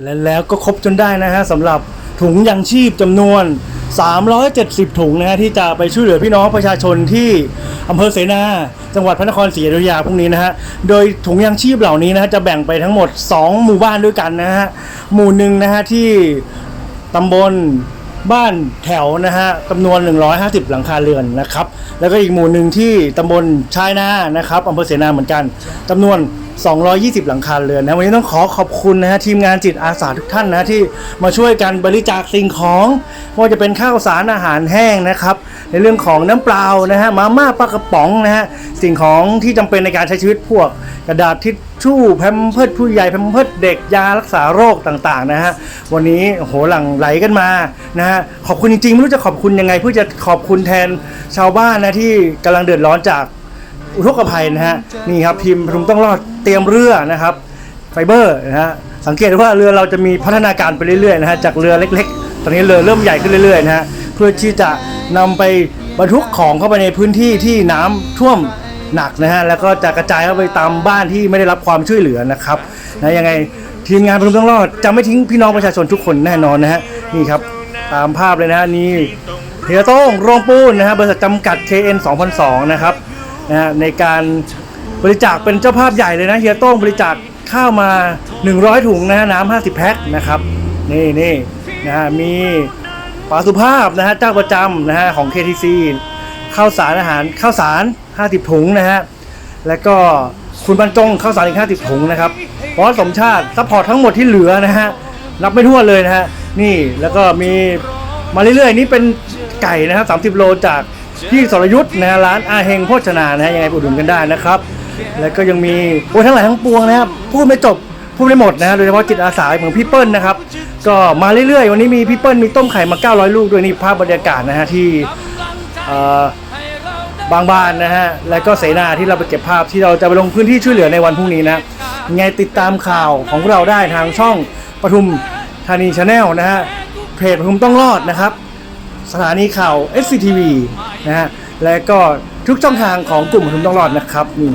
และแล้วก็ครบจนได้นะฮะสำหรับถุงยังชีพจำนวน 370 ถุงนะฮะที่จะไปช่วยเหลือพี่น้องประชาชนที่อำเภอเสนา จังหวัดพระนครศรีอยุธยาพวกนี้นะฮะโดยถุงยังชีพเหล่านี้นะฮะจะแบ่งไปทั้งหมด 2 หมู่บ้านด้วยกันนะฮะหมู่หนึ่งนะฮะที่ตำบลบ้านแถวนะฮะจำนวน 150 หลังคาเรือนนะครับ แล้วก็อีกหมู่หนึ่งที่ตำบลชายนานะครับอำเภอเสนาเหมือนกันจำนวน220 หลังคาเรือนนะวันนี้ต้องขอขอบคุณนะฮะทีมงานจิตอาสาทุกท่านนะที่มาช่วยกันบริจาคสิ่งของไม่ว่าจะเป็นข้าวสารอาหารแห้งนะครับ ในเรื่องของน้ำเปล่านะฮะมาม่าปลากระป๋องนะฮะสิ่งของที่จำเป็นในการใช้ชีวิตพวก กระดาษทิชชู่แพมเพิร์ดผู้ใหญ่แพมเพิร์ดเด็กยารักษาโรคต่างๆนะฮะวันนี้โหหลังไหลกันมานะฮะขอบคุณจริงๆไม่รู้จะขอบคุณยังไงเพื่อจะขอบคุณแทนชาวบ้านนะที่กำลังเดือดร้อนจาก อุทกภัยนะฮะนี่ครับทีมพรุงต้องรอดเตรียมเรือนะครับไฟเบอร์นะฮะสังเกตว่าเรือเราจะมีพัฒนาการไปเรื่อยๆนะฮะจากเรือเล็กๆ ตอนนี้เรือเริ่มใหญ่ขึ้นเรื่อยๆนะฮะเพื่อที่จะนำไปบรรทุกของเข้าไปในพื้นที่ที่น้ำท่วมหนักนะฮะแล้วก็จะกระจายเข้าไปตามบ้านที่ไม่ได้รับความช่วยเหลือนะครับนะยังไงทีมงานพรุงต้องรอดจะไม่ทิ้งพี่น้องประชาชนทุกคนแน่นอนนะฮะนี่ครับตามภาพเลยนะฮะนี่เฮียโต้งโรงปูนนะฮะบริษัทจำกัด KN 2002 นะครับ นะฮะในการบริจาคเป็นเจ้าภาพใหญ่เลยนะเฮียโต้งบริจาคข้าวมา 100 ถุงนะฮะน้ำ50 แพ็คนะครับนี่นี่นะฮะมีป๋าสุภาพนะฮะเจ้าประจำนะฮะของ KTC ข้าวสารอาหารข้าวสาร 50 ถุงนะฮะแล้วก็คุณบรรจงข้าวสารอีก 50 ถุงนะครับบอสสมชาติซัพพอร์ตทั้งหมดที่เหลือนะฮะนับไม่ทั่วเลยนะฮะนี่แล้วก็มีมาเรื่อยๆ นี่เป็นไก่นะครับ 30 โลจาก พี่สรยุทธ์นะฮะร้านอาเฮงโภชนานะฮะยังไงอุดหนุนกันได้นะครับ แล้วก็ยังมีโอ้ทั้งหลายทั้งปวงนะครับพูดไม่จบพูดไม่หมดนะฮะโดยเฉพาะจิตอาสาของพี่เปิ้ลนะครับ ก็มาเรื่อยๆ วันนี้มีพี่เปิ้ลมีต้มไข่มา 900 ลูกด้วยนี่ภาพบรรยากาศนะฮะที่บางบานนะฮะ แล้วก็เสนาที่เราไปเก็บภาพที่เราจะไปลงพื้นที่ช่วยเหลือในวันพรุ่งนี้นะยังไงติดตามข่าวของเราได้ทางช่องปทุมธานีชาแนลนะฮะเพจปทุมต้องรอดนะครับ สถานีข่าว SCTV นะฮะและก็ทุกช่องทางของกลุ่มทุนต้องรอดนะครับนี่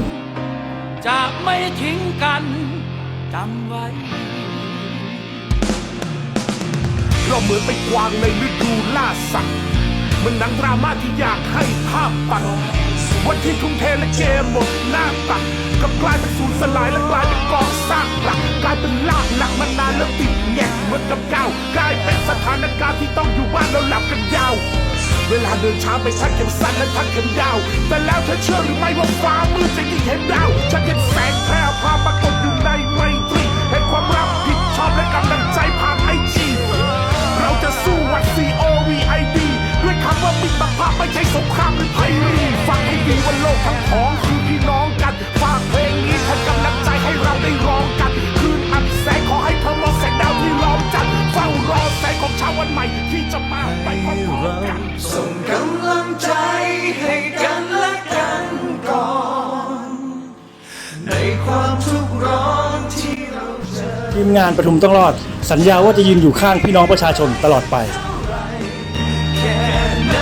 จะไม่ทิ้งกันจำไว้เราเหมือนไปกวางในฤดูล่าสัตว์เหมันหนังดราม่าที่อยากให้ภาพตัด วันที่ทุ่มเทและเกมหมดหน้าตักก็กลายเป็นสูญสลายและกลายเป็นกองซากหลักกลายเป็นลากหลักมานานแล้วติดแงกเหมือนกับก้าวกลายเป็นสถานการณ์ที่ต้องอยู่บ้านแล้วหลับกันยาว เวลาเดินช้าไปชักเข็มสั้นและทักเข็มยาว แต่แล้วเธอเชื่อหรือไม่ว่าฟ้ามืดจะยิ่งเห็นดาวฉันเห็นแสงแพร่พาปรากฏอยู่ เรา ส่งกำลังใจให้กันและกันก่อน ในความทุกข์ร้อนที่เราเจอ ทีมงานประทุมต้องรอด สัญญาว่าจะยืนอยู่ข้างพี่น้องประชาชนตลอดไป แค่ไหน